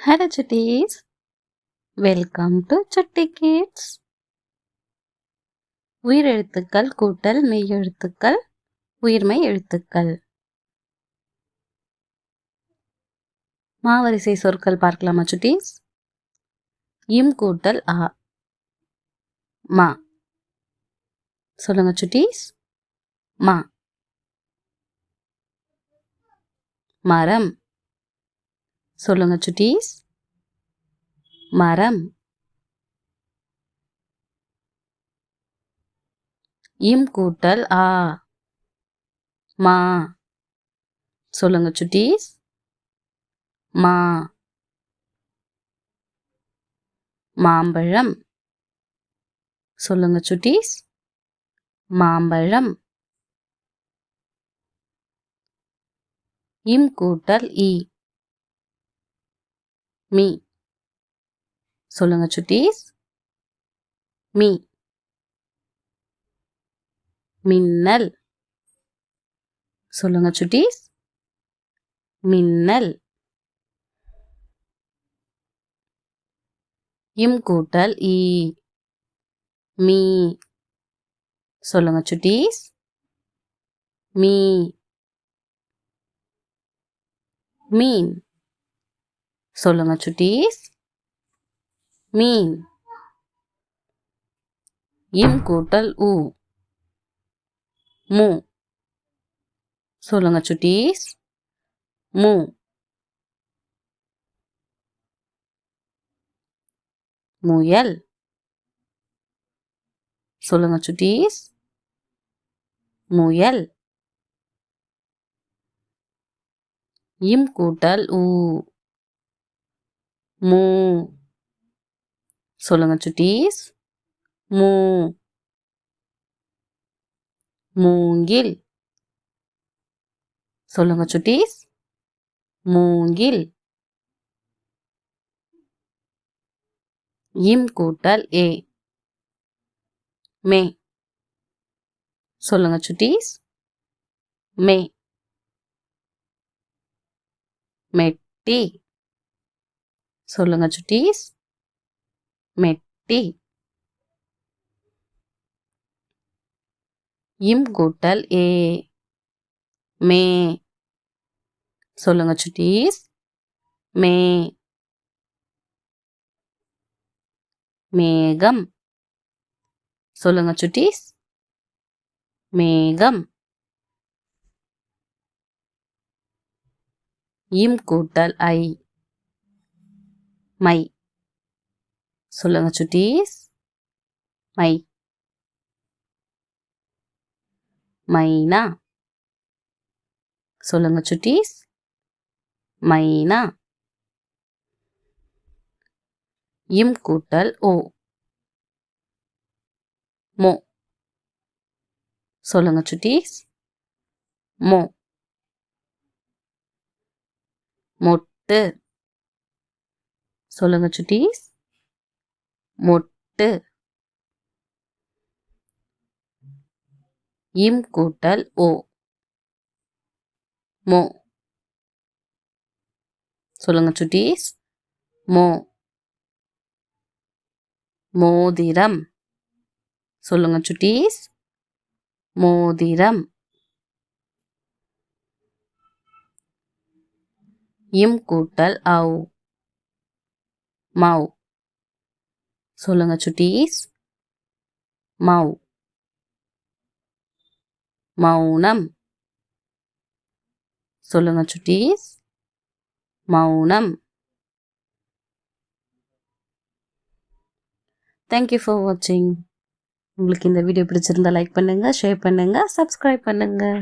Hello Chutties welcome to சுட்டி kids உயிரெழுத்துக்கள் கூட்டல் மெய் எழுத்துக்கள் உயிர்மை எழுத்துக்கள். மாவரிசை சொற்கள் பார்க்கலாமா சுட்டீஸ் இம் கூட்டல் ஆ. மா. சொல்லுங்க சுட்டீஸ் மா. மரம். சொல்லுங்க சுட்டீஸ். மரம். இம் கூட்டல் ஆ. மா. சொல்லுங்க சுட்டீஸ். மா. மாம்பழம். சொல்லுங்க சுட்டீஸ். மாம்பழம். இம் கூட்டல் இ. மீ சொல்லுங்க சுட்டீஸ். மீ மின்னல். சொல்லுங்க சுட்டீஸ். மின்னல். இம் கூட்டல் ஈ மீ. சொல்லுங்க சுட்டீஸ். மீ. மீன். சொல்லுங்க சுட்டீஸ். மீன். இம் கூட்டல் உ மு. சொல்லுங்க சுட்டீஸ். மு. முயல். சொல்லுங்க சுட்டீஸ். முயல். இம் கூட்டல் ஊ. மூ. சொல்லுங்க சுட்டீஸ். மூ. மூங்கில். சொல்லுங்க சுட்டீஸ். மூங்கில். இம் கூட்டல் ஏ. மே. சொல்லுங்க சுட்டீஸ். மே. மெட்டி. சொல்லுங்க சுட்டீஸ். மெட்டி. இம் கூட்டல் ஏ. மே. சொல்லுங்க சுட்டீஸ். மே. மேகம். சொல்லுங்க சுட்டீஸ். மேகம். இம் கூட்டல் ஐ. மை. சொல்லுங்க சுட்டீஸ். மை. மைனா? சொல்லுங்க சுட்டீஸ். மைனா? இம் கூட்டல் ஓ. மோ. சொல்லுங்க சுட்டீஸ். மோ. மொட்டு. சொல்லுங்க சுட்டீஸ் மொட்டு. இம் கூட்டல் ஓ. மோ. சொல்லுங்க சுட்டீஸ் மோ. மோதிரம். சொல்லுங்க சுட்டீஸ் மோதிரம். இம் கூட்டல் ஔ மாவு. சொல்லுங்க சுட்டீஸ். மாவு. மௌனம். சொல்லுங்க சுட்டீஸ். மௌனம். தேங்க்யூ ஃபார் வாட்சிங் உங்களுக்கு இந்த வீடியோ பிடிச்சிருந்தா லைக் பண்ணுங்கள் ஷேர் பண்ணுங்கள் சப்ஸ்கிரைப் பண்ணுங்கள்